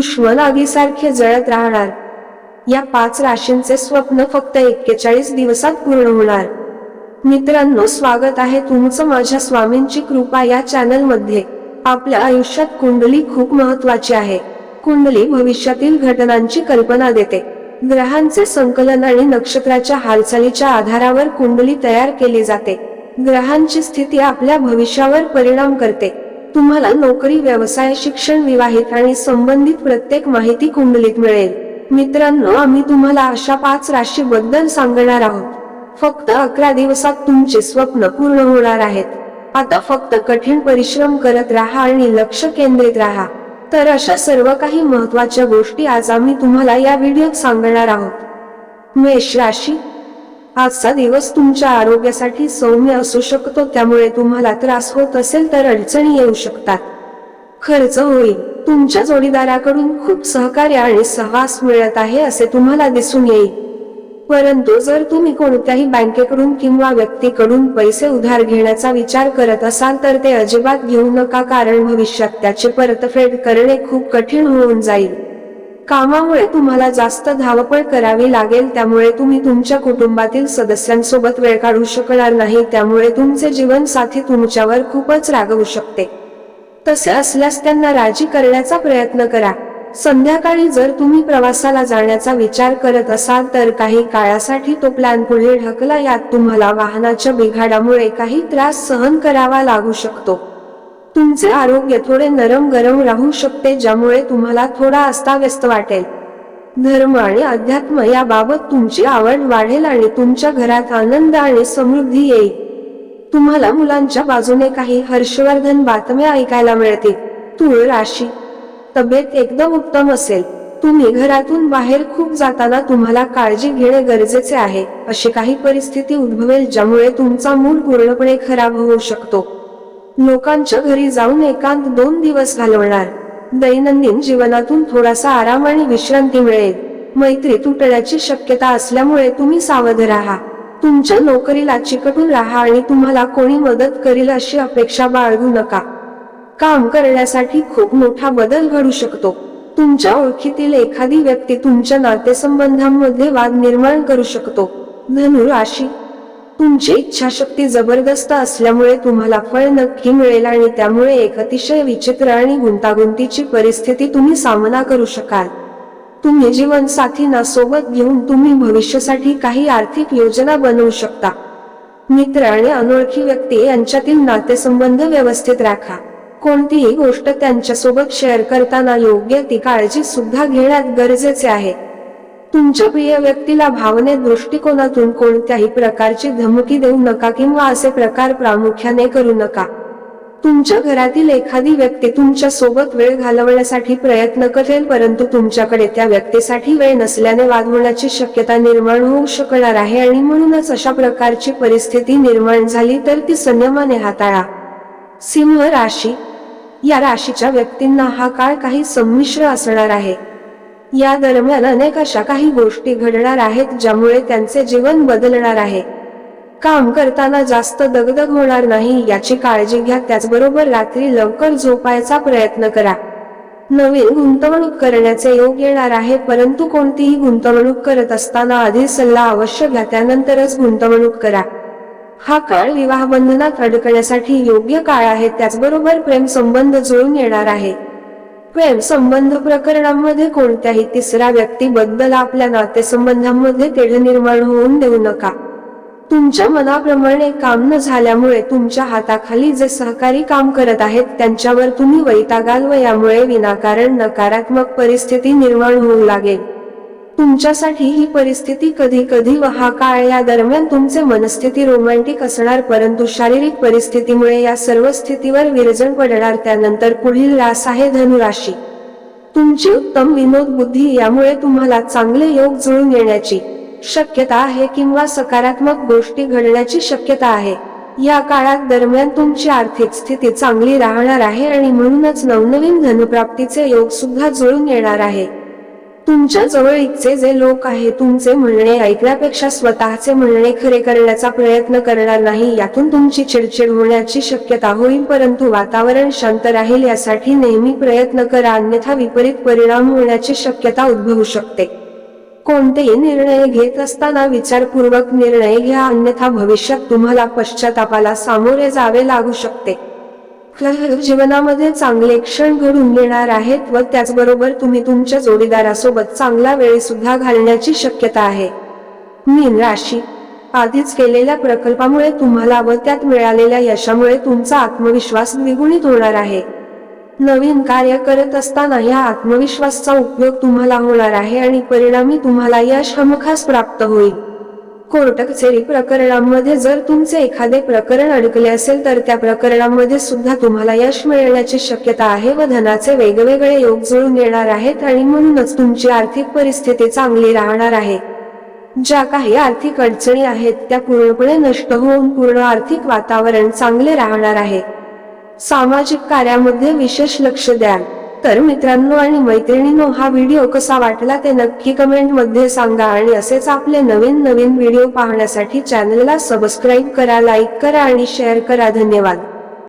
दुश्मन आगीसारखे जळत राहणार. या पाच राशींचे स्वप्न फक्त एक्केचाळीस दिवसात पूर्ण होणार. मित्रांनो स्वागत आहे तुमचं माझ्या स्वामींची कृपा या चॅनलमध्ये आपल्या आयुष्यात कुंडली खूप महत्वाची आहे. कुंडली भविष्यातील घटनांची कल्पना देते. ग्रहांचे संकलन आणि नक्षत्राच्या हालचालीच्या आधारावर कुंडली तयार केली जाते. ग्रहांची स्थिती आपल्या भविष्यावर परिणाम करते. तुम्हाला नोकरी व्यवसाय शिक्षण विवाहित आणि संबंधित प्रत्येक माहिती कुंडलीत मिळेल. मित्रांनो आम्ही तुम्हाला अशा पाच राशी बद्दल सांगणार आहोत. फक्त अकरा दिवसात तुमचे स्वप्न पूर्ण होणार आहेत. आता फक्त कठीण परिश्रम करत राहा आणि लक्ष केंद्रित राहा. तर अशा सर्व काही महत्त्वाच्या गोष्टी आज आम्ही तुम्हाला या व्हिडिओत सांगणार आहोत. मेष राशी आजचा दिवस तुमच्या आरोग्यासाठी सौम्य असू शकतो त्यामुळे तुम्हाला त्रास होत असेल तर अडचणी येऊ शकतात. खर्च होईल. तुमच्या जोडीदाराकडून खूप सहकार्य आणि सहवास मिळत आहे असे तुम्हाला दिसून येईल. परंतु जर तुम्ही कोणत्याही बँकेकडून किंवा व्यक्तीकडून पैसे उधार घेण्याचा विचार करत असाल तर ते अजिबात घेऊ नका कारण भविष्यात त्याची परतफेड करणे खूप कठीण होऊन जाईल. कामामुळे तुम्हाला जास्त धावपळ करावी लागेल त्यामुळे तुम्ही तुमच्या कुटुंबातील सदस्यांसोबत वेळ काढू शकणार नाही त्यामुळे तुमचे जीवनसाथी तुमच्यावर खूपच रागवू शकते. तसे असल्यास त्यांना राजी करण्याचा प्रयत्न करा. संध्याकाळी जर तुम्ही प्रवासाला जाण्याचा विचार करत असाल तर काही काळासाठी तो प्लॅन पुढे ढकला यात तुम्हाला वाहनाच्या बिघाडामुळे काही त्रास सहन करावा लागू शकतो. तुमचे आरोग्य थोडे नरम गरम राहू शकते ज्यामुळे तुम्हाला थोडा अस्ताव्यस्त वाटेल. धर्म आणि अध्यात्म याबाबत तुमची आवड वाढेल आणि तुमच्या घरात आनंद आणि समृद्धी येईल. तुम्हाला मुलांच्या बाजूने काही हर्षवर्धन बातम्या ऐकायला मिळतील. तूळ राशी. तब्येत एकदम उत्तम असेल. तुम्ही घरातून बाहेर खूप जाताना तुम्हाला काळजी घेणे गरजेचे आहे अशी काही परिस्थिती उद्भवेल ज्यामुळे तुमचा मूड पूर्णपणे खराब होऊ शकतो. लोकांच्या घरी जाऊन एकांत दोन दिवस घालवणार. दैनंदिन जीवनातून थोडासा आराम आणि विश्रांती मिळेल. मैत्री तुटण्याची शक्यता असल्यामुळे तुम्ही सावध राहा. तुमच्या नोकरीला चिकटून राहा आणि तुम्हाला कोणी मदत करील अशी अपेक्षा बाळगू नका. काम करण्यासाठी खूप मोठा बदल घडू शकतो. तुमच्या ओळखीतील एखादी व्यक्ती तुमच्या नातेसंबंधांमध्ये वाद निर्माण करू शकतो. धनु राशी तुमची इच्छाशक्ती जबरदस्त असल्यामुळे तुम्हाला फळ नक्की मिळेल आणि त्यामुळे एक अतिशय विचित्र आणि गुंतागुंतीची परिस्थिती तुम्ही सामना करू शकाल. तुम्ही जीवनसाथींना सोबत घेऊन तुम्ही भविष्यासाठी काही आर्थिक योजना बनवू शकता. मित्र आणि अनोळखी व्यक्ती यांच्यातील नातेसंबंध व्यवस्थित राखा. कोणतीही गोष्ट त्यांच्यासोबत शेअर करताना योग्य ती काळजी सुद्धा घेण्यात गरजेचे आहे. तुमच्या प्रिय व्यक्तीला भावने दृष्टिकोनातून कोणत्याही प्रकारची धमकी देऊ नका किंवा असे प्रकार प्रामुख्याने करू नका. तुमच्या घरातील एखादी व्यक्ती तुमच्यासोबत वेळ घालवण्यासाठी प्रयत्न करेल परंतु तुमच्याकडे त्या व्यक्तीसाठी वेळ नसल्याने वाद होण्याची शक्यता निर्माण होऊ शकणार आहे आणि म्हणूनच अशा प्रकारची परिस्थिती निर्माण झाली तर ती संयमाने हाताळा. सिंह राशी. या राशीच्या व्यक्तींना हा काळ काही संमिश्र असणार आहे. या दरम्यान अनेक अशा काही गोष्टी घडणार आहेत ज्यामुळे त्यांचे जीवन बदलणार आहे. काम करताना जास्त दगदग होणार नाही याची काळजी घ्या त्याचबरोबर रात्री लवकर झोपायचा प्रयत्न करा. नवीन गुंतवणूक करण्याचे योग येणार आहे परंतु कोणतीही गुंतवणूक करत असताना आधी सल्ला अवश्य घ्या त्यानंतरच गुंतवणूक करा. हा काळ विवाह बंधनात अडकण्यासाठी योग्य काळ आहे त्याचबरोबर प्रेम संबंध जुळून येणार आहे. प्रेम संबंध प्रकरणांमध्ये कोणत्याही तिसऱ्या व्यक्तीबद्दल आपल्या नातेसंबंधांमध्ये तेढ निर्माण होऊन देऊ नका. तुमच्या मनाप्रमाणे काम न झाल्यामुळे तुमच्या हाताखाली जे सहकारी काम करत आहेत त्यांच्यावर तुम्ही वैतागाल व यामुळे विनाकारण नकारात्मक परिस्थिती निर्माण होऊ लागेल. तुमच्यासाठी ही परिस्थिती कधी कधी व हा काळ या दरम्यान तुमचे मनस्थिती रोमॅन्टिक असणार परंतु शारीरिक परिस्थितीमुळे या सर्व स्थितीवर विरजण पडणार त्यानंतर पुढील रास आहे धनुराशी. तुमची उत्तम विनोद बुद्धी यामुळे तुम्हाला चांगले योग जुळून येण्याची शक्यता आहे किंवा सकारात्मक गोष्टी घडण्याची शक्यता आहे. या काळात दरम्यान तुमची आर्थिक स्थिती चांगली राहणार आहे आणि म्हणूनच नवनवीन धनप्राप्तीचे योग सुद्धा जुळून येणार आहे. तुमच्या जवळचे जे लोक आहे तुमचे म्हणणे ऐकण्यापेक्षा स्वतःचे म्हणणे खरे करण्याचा प्रयत्न करणार नाही यातून तुमची चिडचिड होण्याची शक्यता होईल. परंतु वातावरण शांत राहील यासाठी नेहमी प्रयत्न करा अन्यथा विपरीत परिणाम होण्याची शक्यता उद्भवू शकते. कोणतेही निर्णय घेत असताना विचारपूर्वक निर्णय घ्या अन्यथा भविष्यात तुम्हाला पश्चातापाला सामोरे जावे लागू शकते. जीवनामध्ये चांगले क्षण घडून येणार आहेत व त्याचबरोबर तुम्ही तुमच्या जोडीदारासोबत चांगला वेळ सुद्धा घालण्याची शक्यता आहे. मीन राशी. आधीच केलेल्या प्रकल्पामुळे तुम्हाला व त्यात मिळालेल्या यशामुळे तुमचा आत्मविश्वास द्विगुणित होणार आहे. नवीन कार्य करत असताना या आत्मविश्वासचा उपयोग तुम्हाला होणार आहे आणि परिणामी तुम्हाला यश हमखास प्राप्त होईल. कोर्ट कचेरी प्रकरणांमध्ये जर तुमचे एखादे प्रकरण अडकले असेल तर त्या प्रकरणामध्ये सुद्धा तुम्हाला यश मिळण्याची शक्यता आहे व धनाचे वेगवेगळे योग जुळून येणार आहेत आणि म्हणूनच तुमची आर्थिक परिस्थिती चांगली राहणार आहे. ज्या काही आर्थिक अडचणी आहेत त्या पूर्णपणे नष्ट होऊन पूर्ण आर्थिक वातावरण चांगले राहणार आहे. सामाजिक कार्यामध्ये विशेष लक्ष द्या. तर मित्रांनो आणि मैत्रिणींनो हा व्हिडिओ कसा वाटला ते नक्की कमेंटमध्ये सांगा आणि असेच आपले नवीन नवीन व्हिडिओ पाहण्यासाठी चॅनलला सबस्क्राईब करा लाईक करा आणि शेअर करा. धन्यवाद.